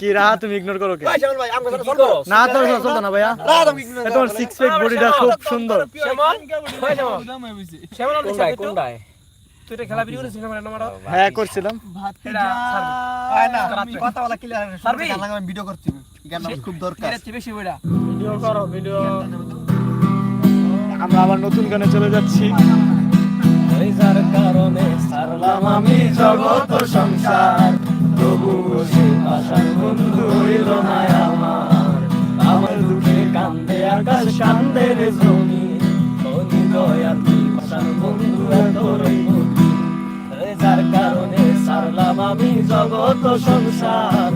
কি রাহা তুমি ইগনোর করো না খুব সুন্দর হ্যাঁ করছিলাম কথা বলা ক্লিয়ার ভিডিও করছি খুব দরকার ভিডিও করো ভিডিও। আমরা আবার নতুন গানে চলে যাচ্ছি। যার কারণে সারলাম আমি জগত সংসার। তবু সে আশার বন্ধু হইল না আমার। আমার দুঃখে কান্দে আকাশ কান্দে রে জমি। ধনী আশার বন্ধু এত যার কারণে সারলাম আমি জগত সংসার।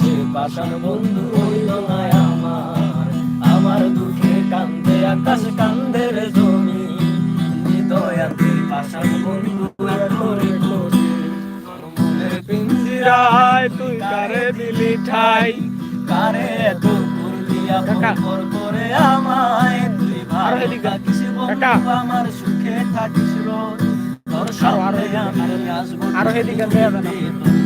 সে পাশার বন্ধু হইল না আমার। আমার দুঃখে কান্দে আকাশ কান্দে রে জমি। হৃদয়াতে পাশার বন্ধু মনের পিঞ্জিরায় তুই কারে দিলি ঠাই? কারে এত করলি আপন করে আমায়? তুই ভালো থাকিস বন্ধু আমার সুখে থাকিস রোজ। তোর সামনে আমি আসব আরও দেয়া যাবে না।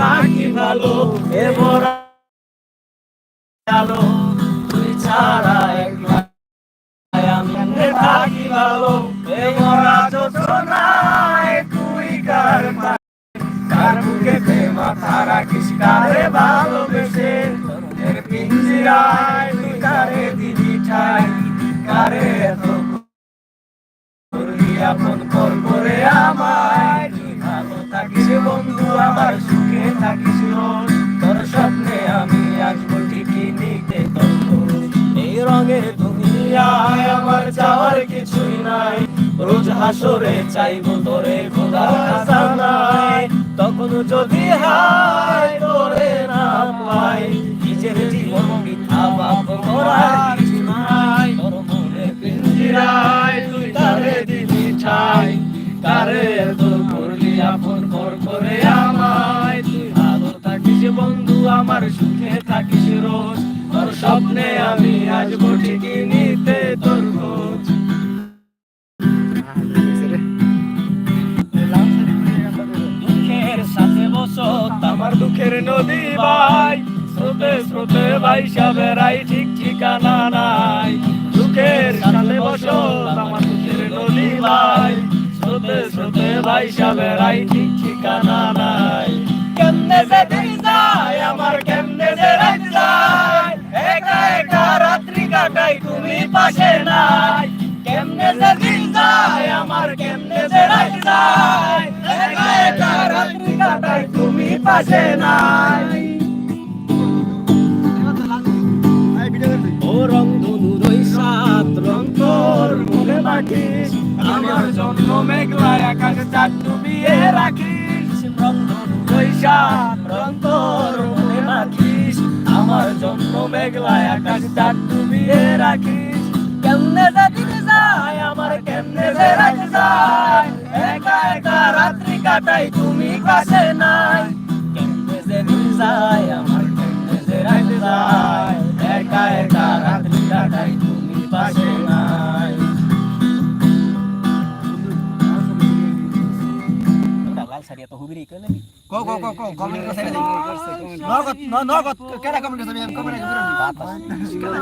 থাকি ভালো, এ আলো, তুই ছাড়া কেমনে থাকি ভালো, এ মরা তুই কার পা- কার বুকেতে মাথা রাখিস, কারে ভালোবেসে? তোর পিঞ্জিরায় তুই কারে দিবি ঠাই? কারে করলি আপন আমার সুখে থাকিস রোজ। তোর স্বপ্নে আমি আসব ঠিকই নিতে তোর এই রঙের দুনিয়ায় আমার চাওয়ার কিছুই নাই। রোজ হাসরে চাইব তোরে খোদা খাজানায়। তখন যদি হায় তোরে না পাই নিজের জীবন মিথ্যা বাপ করার থাকিস বন্ধু, আমার সুখে থাকিস রোজ। তোর স্বপ্নে আমি আসব ঠিকই নিতে তোর খোঁজ। আমার দুঃখের নদী ভাই। স্রোতে স্রোতে ভাই, সাবেরাই ঠিক ঠিকানা নাই। দুঃখের সাথে বসত আমার দুঃখের নদী ভাই। স্রোতে স্রোতে ভাই, সাবেরাই ঠিক ঠিকানা নাই। কেমনে যে কাটাই তুমি পাশে নাই। কেমনে যে দিন যায়, আমার কেমনে যে রাত যায়। রাত্রি কাটাই তুমি পাশে নাই। সাত রং তোর আমার জন্য মেঘলায় আকাশ, চাঁদ ডুবিয়ে রাখিস। রং ধনুর ওই সাত রং মেঘলায় আকাশ তার ডুবিয়ে রাখিস। কেমনে দিন যায়, আমার কেমনে যে যায়। একা একা রাত্রি কাটাই, তুমি কাছে নাই। কেমনে যায়, আমার লাল তো হুবিরি কেন কো কো কো কো কমেন্ট করে নগদ নগদ কেডা কমেন্ট করে কমেন্ট করে